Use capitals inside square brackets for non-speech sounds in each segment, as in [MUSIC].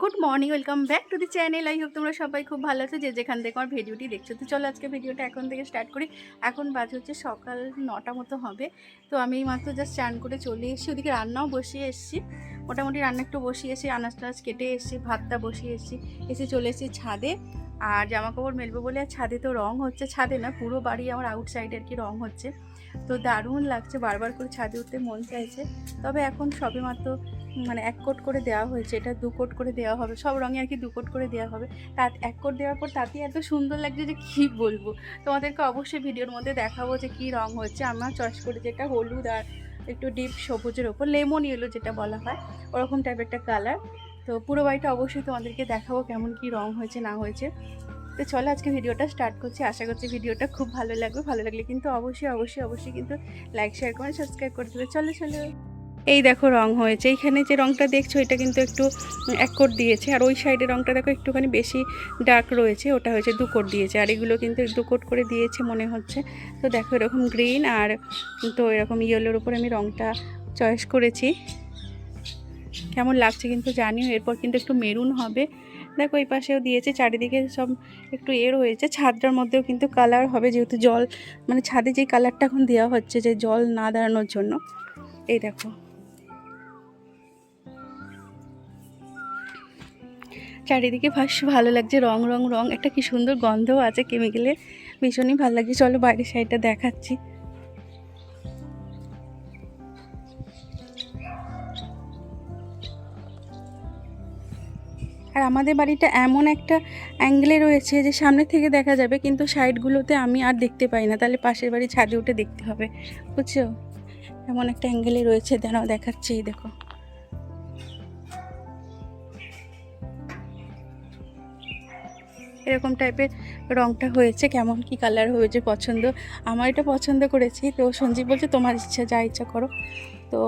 Good morning welcome back to the channel I hope তোমরা সবাই খুব ভালো আছো। যে যেখান থেকে আমার ভিডিওটি দেখছ, তো চলো আজকে ভিডিওটা এখন থেকে স্টার্ট করি। এখন বাজে হচ্ছে সকাল নটা মতো হবে। তো আমি মাত্র জাস্ট চান করে চলে এসেছি। ওদিকে রান্নাও বসিয়ে এসেছি। মোটামুটি রান্না একটু বসিয়ে এসে আনাজ টানাজ কেটে এসেছি, ভাতটা বসিয়ে এসেছি। এসে চলে এসেছি ছাদে। আর জামা কাপড় মেলবো বলে আর ছাদে তো রং হচ্ছে ছাদে না, পুরো বাড়ি আমার আউটসাইডে আর কি রং হচ্ছে। তো দারুণ লাগছে বারবার করে ছাদে উঠতে, মন চাইছে। তবে এখন সবে মাত্র মানে এক কোট করে দেওয়া হয়েছে, এটা দু কোট করে দেওয়া হবে, সব রঙে আর কি দু কোট করে দেওয়া হবে তা এক কোট দেওয়ার পর তাতেই এত সুন্দর লাগছে যে কী বলব। তোমাদেরকে অবশ্যই ভিডিওর মধ্যে দেখাবো যে কী রঙ হচ্ছে আমার চয়েস করে যেটা হলুদ আর একটু ডিপ সবুজের ওপর লেমন ইয়েলো যেটা বলা হয়, ওরকম টাইপের একটা কালার তো পুরো বাড়িটা অবশ্যই তোমাদেরকে দেখাবো কেমন কী রঙ হয়েছে, না হয়েছে। তো চলো আজকে ভিডিওটা স্টার্ট করছি, আশা করছি ভিডিওটা খুব ভালো লাগবে, ভালো লাগলে কিন্তু অবশ্যই অবশ্যই অবশ্যই কিন্তু লাইক শেয়ার করে সাবস্ক্রাইব করে দেবে। চলো চলো। এই দেখো রং হয়েছে। এইখানে যে রংটা দেখছ, এটা কিন্তু একটু এক কোট দিয়েছে। আর ওই সাইডে রংটা দেখো একটুখানি বেশি ডার্ক রয়েছে, ওটা হয়েছে দু কোট দিয়েছে। আর এগুলো কিন্তু দু কোট করে দিয়েছে মনে হচ্ছে। তো দেখো এরকম গ্রিন আর তো এরকম ইয়েলোর উপর আমি রংটা চয়েস করেছি। কেমন লাগছে কিন্তু জানিও, এরপর কিন্তু একটু মেরুন হবে। দেখো এই পাশেও দিয়েছে, চারিদিকে সব একটু এ রয়েছে। ছাদটার মধ্যেও কিন্তু কালার হবে, যেহেতু জল মানে ছাদে যে কালারটা এখন দেওয়া হচ্ছে, যে জল না দাঁড়ানোর জন্য। এই দেখো। চারিদিকে ভাস ভালো লাগছে, রং রং রং। একটা কি সুন্দর গন্ধও আছে কেমিক্যালের ভীষণই ভালো লাগছে। চলো বাইরের সাইডটা দেখাচ্ছি। আর আমাদের বাড়িটা এমন একটা অ্যাঙ্গেলে রয়েছে যে সামনে থেকে দেখা যাবে, কিন্তু সাইডগুলোতে আমি আর দেখতে পাই না। তাহলে পাশের বাড়ি ছাদে উঠে দেখতে হবে। বুঝছ? এমন একটা অ্যাঙ্গেলে রয়েছে। দেখাচ্ছি, দেখো। এরকম টাইপের রংটা হয়েছে, কেমন কি কালার হয়েছে পছন্দ। আমার এটা পছন্দ করেছি। তো সঞ্জীব বলছে, তোমার ইচ্ছা, যা ইচ্ছা করো। তো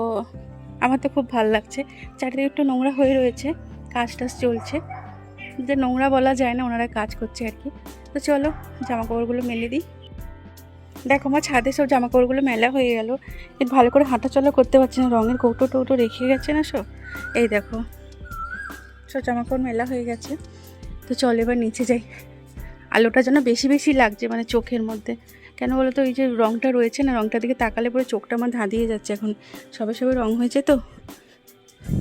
আমার তো খুব ভালো লাগছে। চারিদিকে একটু নোংরা হয়ে রয়েছে, কাজ টাজ চলছে। যে নোংরা বলা যায় না, ওনারা কাজ করছে আর কি। তো চলো জামা কাপড়গুলো মেলে দিই। দেখো, আমার ছাদে সব জামা কাপড়গুলো মেলা হয়ে গেল। কিন্তু ভালো করে হাঁটাচলা করতে পারছি না, রঙের কৌটো টৌটো রেখে গেছে না সব? এই দেখো, সব জামা কাপড় মেলা হয়ে গেছে। তো চলো এবার নিচে যাই। আলোটা যেন বেশি বেশি লাগছে মানে চোখের মধ্যে। কেন বলো তো এই যে রঙটা রয়েছে না রঙটার দিকে তাকালে পরে চোখটা আমার ধাঁধিয়ে যাচ্ছে এখন। সবে সবে রঙ হয়েছে তো।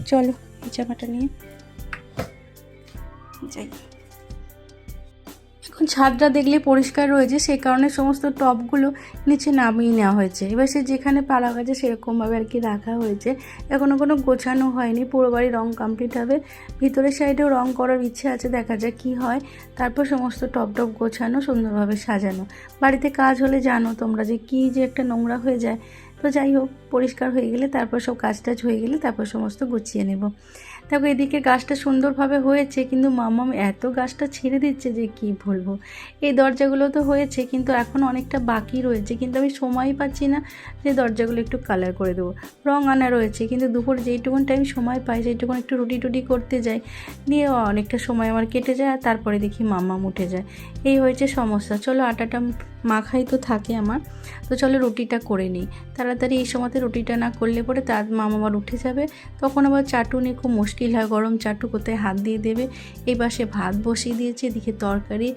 চলো জামাটা নিয়ে যাই। ছাদটা দেখলে পরিষ্কার রয়েছে সেই কারণে সমস্ত টবগুলো নিচে নামিয়ে নেওয়া হয়েছে। এবার সে যেখানে পালা গেছে সেরকমভাবে আর কি রাখা হয়েছে। এখনও কোনো গোছানো হয়নি, পুরো বাড়ি রং কমপ্লিট হবে। ভিতরের সাইডেও রং করার ইচ্ছে আছে, দেখা যাক কি হয়। তারপর সমস্ত টপ টপ গোছানো, সুন্দরভাবে সাজানো। বাড়িতে কাজ হলে জানো তোমরা যে কি যে একটা নোংরা হয়ে যায়। তো যাই হোক। পরিষ্কার হয়ে গেলে, তারপর সব কাজ টাজ হয়ে গেলে তারপর সমস্ত গুছিয়ে নেব। দেখো, এদিকে গাছটা সুন্দরভাবে হয়েছে, কিন্তু মামাম এত গাছটা ছেড়ে দিচ্ছে যে কি বলব? এই দরজাগুলো তো হয়েছে, কিন্তু এখন অনেকটা বাকি রয়েছে, কিন্তু আমি সময় পাচ্ছি না যে দরজাগুলো একটু কালার করে দেবো। রং আনা রয়েছে, কিন্তু দুপুর যেইটুকুন টাইম সময় পাই, সেইটুকুন একটু রুটি টুটি করতে যাই, দিয়ে অনেকটা সময় আমার কেটে যায়, আর তারপরে দেখি মামাম উঠে যায়। এই হয়েছে সমস্যা। চলো, আটাটা মাখাই তো থাকে আমার। তো চলো, রুটিটা করে নিই। তাড়াতাড়ি এই সময়তে রুটিটা না করলে পরে তার মামা আবার উঠে যাবে। তখন আবার চাটুনি খুব মুশকিল হয়, গরম চাটু কোথায় হাত দিয়ে দেবে। এই পাশে ভাত বসিয়ে দিয়েছে, এদিকে তরকারি,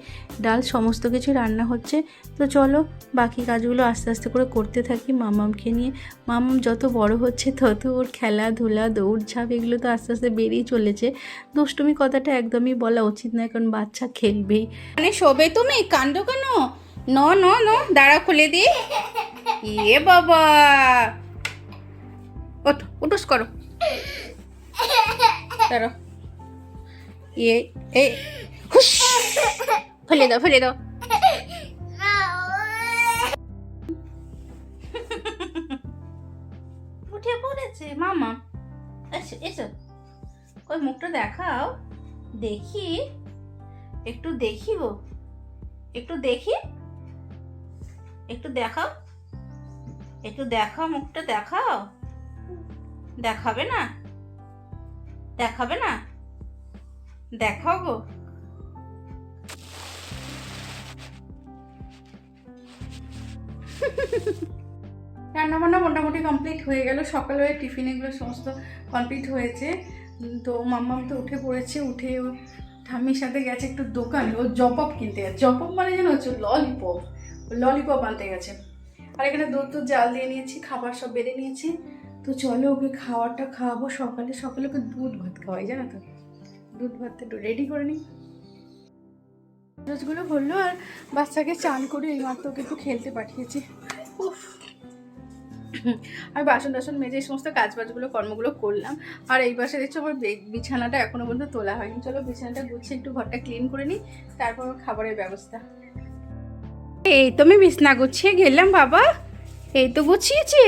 ডাল সমস্ত কিছু রান্না হচ্ছে। তো চলো, বাকি কাজগুলো আস্তে আস্তে করে করতে থাকি মামামকে নিয়ে। মামাম যত বড় হচ্ছে তত ওর খেলাধুলা দৌড়ঝাঁপ এগুলো তো আস্তে আস্তে বেরিয়ে চলেছে। দুষ্টুমি কথাটা একদমই বলা উচিত নয়, কারণ বাচ্চা খেলবেই। মানে শোবে তুমি? কাণ্ড কেন? ন ন ন দাঁড়া খুলে দি। এ বাবা! ওঠো, উঠোস করো। দাঁড়ো ইয়ে এ হুস ফেলে দাও ফেলে দাও। উঠে পড়েছে, মামা। এসো এসো। ওই মুখটা দেখাও। দেখি। একটু দেখি গো। একটু দেখি। একটু দেখাও। একটু দেখাও, মুখটা দেখাও। দেখাবে না? দেখাবে না? দেখাও গো। [LAUGHS] রান্নাবান্না মোটামুটি কমপ্লিট হয়ে গেল। সকালে টিফিন এগুলো সমস্ত কমপ্লিট হয়েছে। তো মাম্মাম তো উঠে পড়েছে, উঠে ঠাম্মির সাথে গেছে একটু দোকানে। ও জপপ কিনতে গেছে। জপপ মানে যেন হচ্ছে ললিপপ ললিপপ আনতে গেছে। আর এখানে দুধ দুধ জাল দিয়ে নিয়েছি, খাবার সব বেড়ে নিয়েছি। তো চলো ওকে খাবারটা খাওয়াবো সকালে। সকালে ওকে দুধ ভাত খাওয়াই, জানো তো? দুধ ভাতটা একটু রেডি করে নিই রোজগুলো হলো আর বাচ্চাকে চান করে, এই মাত্র ওকে একটু খেলতে পাঠিয়েছি। আর বাসন টাসন মেজে এই সমস্ত কাজ বাজগুলো কর্মগুলো করলাম। আর এই পাশে দেখছ আমার বিছানাটা এখনও পর্যন্ত তোলা হয়নি। চলো বিছানাটা গুছিয়ে একটু ঘরটা ক্লিন করে নিই তারপর খাবারের ব্যবস্থা। এই তো আমি বিছনা গুছিয়ে গেলাম, বাবা। এই তো গুছিয়েছে।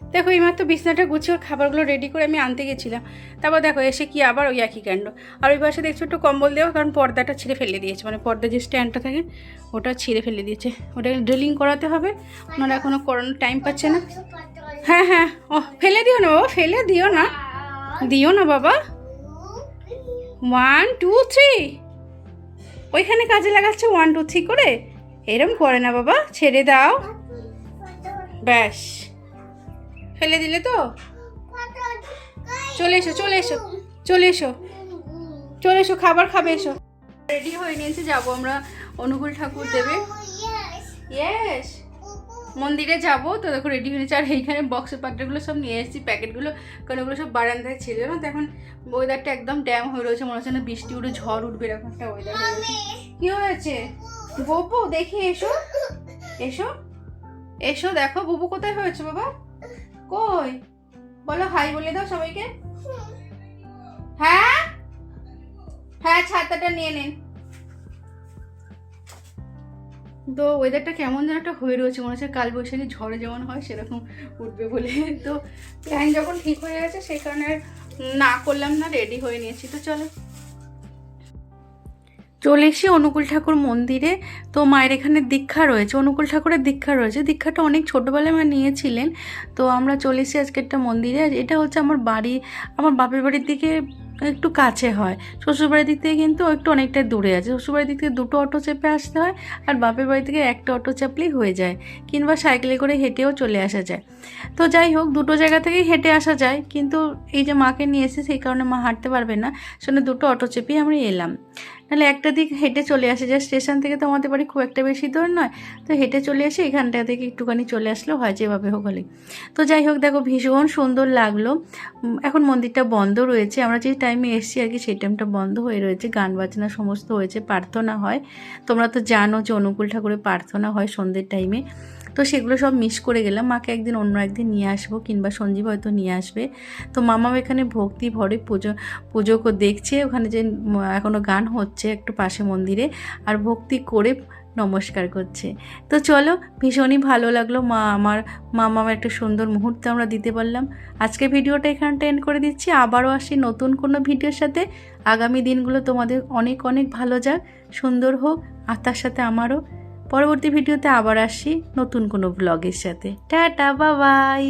দেখো, এই মাত্র বিছনাটা গুছিয়ে খাবারগুলো রেডি করে আমি আনতে গেছিলাম। তারপর দেখো, এসে কি আবার ওই একই কাণ্ড। আর ওই পাশে দেখছ একটু কম্বল দেওয়া, কারণ পর্দাটা ছিঁড়ে ফেলে দিয়েছে। মানে পর্দা যে স্ট্যান্ডটা থাকে, ওটা ছিঁড়ে ফেলে দিয়েছে। ওটাকে ড্রিলিং করাতে হবে ওনারা এখনও করানোর টাইম পাচ্ছে না। হ্যাঁ হ্যাঁ ও ফেলে দিও না বাবা, ফেলে দিও না। দিও না বাবা। ওয়ান টু থ্রি ওইখানে কাজে লাগাচ্ছে ওয়ান টু থ্রি করে। এরম করে না বাবা, ছেড়ে দাও। ব্যাস। ফেলে দিলে তো? চলে এসো চলে এসো চলে এসো চলে এসো, খাবার খাবে এসো। রেডি হয়ে নিয়েছে, যাব আমরা অনুকূল ঠাকুর দেবে। ইয়েস মন্দিরে যাব, তো দেখো রেডি হয়ে আর এইখানে বক্সের পাত্রগুলো সব নিয়ে এসেছি, প্যাকেটগুলো, কারণ ওগুলো সব বারান্দায় ছিল না তো এখন ওয়েদারটা একদম ড্যাম হয়ে রয়েছে, মনে হচ্ছে না বৃষ্টি উঠে ঝড় উঠবে, এরকম একটা ওয়েদার কি হয়েছে? বপু দেখি, এসো। এসো। এসো, দেখো, বুবু কোথায় হয়েছে, বাবা? কই? বলো হাই বলে দাও সবাইকে। হ্যাঁ? হ্যাঁ ছাতাটা নিয়ে নিন। তো ওয়েদারটা কেমন যেন একটা হয়ে রয়েছে, মনে হচ্ছে কাল বৈশাখী ঝড়ে যেমন হয়, সেরকম উঠবে বলে। তো প্ল্যান যখন ঠিক হয়ে গেছে, সেই কারণে না করলাম না রেডি হয়ে নিয়েছি। তো চলো। চলে এসে অনুকূল ঠাকুর মন্দিরে। তো মায়ের এখানে দীক্ষা রয়েছে, অনুকূল ঠাকুরের দীক্ষা রয়েছে। দীক্ষাটা অনেক ছোটোবেলায় মা নিয়েছিলেন। তো আমরা চলে এসেছি আজকে একটা মন্দিরে এটা হচ্ছে আমার বাড়ি, আমার বাপের বাড়ির দিকে একটু কাছে হয়। শ্বশুরবাড়ির দিক থেকে কিন্তু একটু অনেকটা দূরে আছে। শ্বশুরবাড়ির দিক থেকে দুটো অটো চেপে আসতে হয় আর বাপের বাড়ি থেকে একটা অটো চাপলেই হয়ে যায় কিংবা সাইকেলে করে হেঁটেও চলে আসা যায়। তো যাই হোক, দুটো জায়গা থেকেই হেঁটে আসা যায়। কিন্তু এই যে মাকে নিয়ে এসে সেই কারণে মা হাঁটতে পারবে না। সেজন্য দুটো অটো চেপেই আমরা এলাম। নাহলে একটা দিক হেঁটে চলে আসে যায় স্টেশন থেকে তো আমাদের বাড়ি খুব একটা বেশি দূর নয়। তো হেঁটে চলে আসে এখানটা থেকে একটুখানি চলে আসলেও হয় যেভাবে হোক হলে তো যাই হোক, দেখো ভীষণ সুন্দর লাগল। এখন মন্দিরটা বন্ধ রয়েছে। আমরা যে টাইমে এসেছি আর কি সেই টাইমটা বন্ধ হয়ে রয়েছে। গান বাজনা সমস্ত হয়েছে, প্রার্থনা হয়। তোমরা তো জানো যে অনুকূল ঠাকুরের প্রার্থনা হয় সন্ধ্যের টাইমে তো সেগুলো সব মিস করে গেলাম। মাকে একদিন অন্য একদিন নিয়ে আসব কিংবা সঞ্জীব হয়তো নিয়ে আসবে। তো মামাও এখানে ভক্তি ভরে পুজো পুজো দেখছে। ওখানে যে উম, এখনও গান হচ্ছে একটু পাশে মন্দিরে আর ভক্তি করে নমস্কার করছে। তো চলো ভীষণই ভালো লাগল। মা আমার মা মামার একটা সুন্দর মুহূর্ত আমরা দিতে পারলাম। আজকে ভিডিওটা এখানটা এন্ড করে দিচ্ছি। আবারও আসি নতুন কোনো ভিডিওর সাথে। আগামী দিনগুলো তোমাদের অনেক অনেক ভালো যাক সুন্দর হোক আর তার সাথে আমারও পরবর্তী ভিডিওতে আবার আসি নতুন কোনো ব্লগের সাথে। টাটা বাবাই